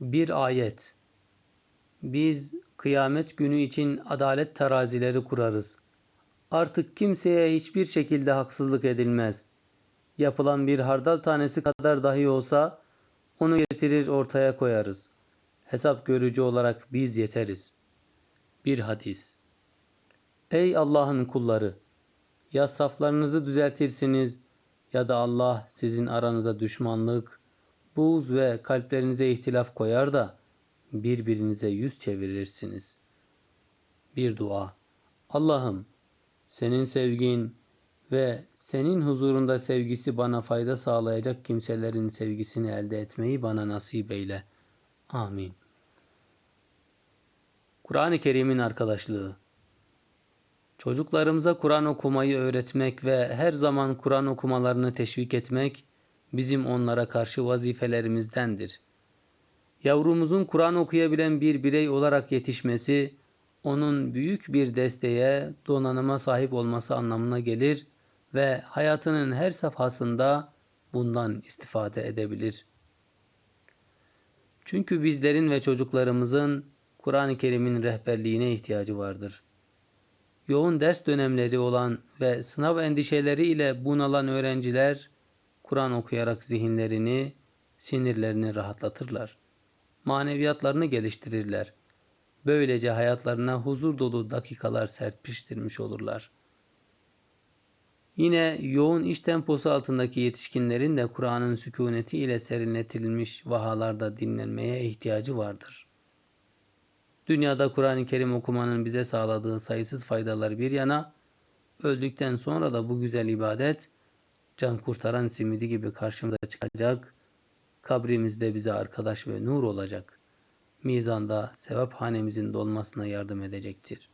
Bir ayet. Biz kıyamet günü için adalet terazileri kurarız. Artık kimseye hiçbir şekilde haksızlık edilmez. Yapılan bir hardal tanesi kadar dahi olsa onu getirir ortaya koyarız. Hesap görücü olarak biz yeteriz. Bir hadis. Ey Allah'ın kulları! Ya saflarınızı düzeltirsiniz ya da Allah sizin aranıza düşmanlık, buğz ve kalplerinize ihtilaf koyar da birbirinize yüz çevirirsiniz. Bir dua. Allah'ım senin sevgin ve senin huzurunda sevgisi bana fayda sağlayacak kimselerin sevgisini elde etmeyi bana nasip eyle. Amin. Kur'an-ı Kerim'in arkadaşlığı Çocuklarımıza Kur'an okumayı öğretmek ve her zaman Kur'an okumalarını teşvik etmek bizim onlara karşı vazifelerimizdendir. Yavrumuzun Kur'an okuyabilen bir birey olarak yetişmesi, onun büyük bir desteğe, donanıma sahip olması anlamına gelir ve hayatının her safhasında bundan istifade edebilir. Çünkü bizlerin ve çocuklarımızın Kur'an-ı Kerim'in rehberliğine ihtiyacı vardır. Yoğun ders dönemleri olan ve sınav endişeleri ile bunalan öğrenciler Kur'an okuyarak zihinlerini, sinirlerini rahatlatırlar. Maneviyatlarını geliştirirler. Böylece hayatlarına huzur dolu dakikalar serpiştirmiş olurlar. Yine yoğun iş temposu altındaki yetişkinlerin de Kur'an'ın sükuneti ile serinletilmiş vahalarda dinlenmeye ihtiyacı vardır. Dünyada Kur'an-ı Kerim okumanın bize sağladığı sayısız faydalar bir yana, öldükten sonra da bu güzel ibadet, can kurtaran simidi gibi karşımıza çıkacak, kabrimizde bize arkadaş ve nur olacak. Mizanda sevap hanemizin dolmasına yardım edecektir.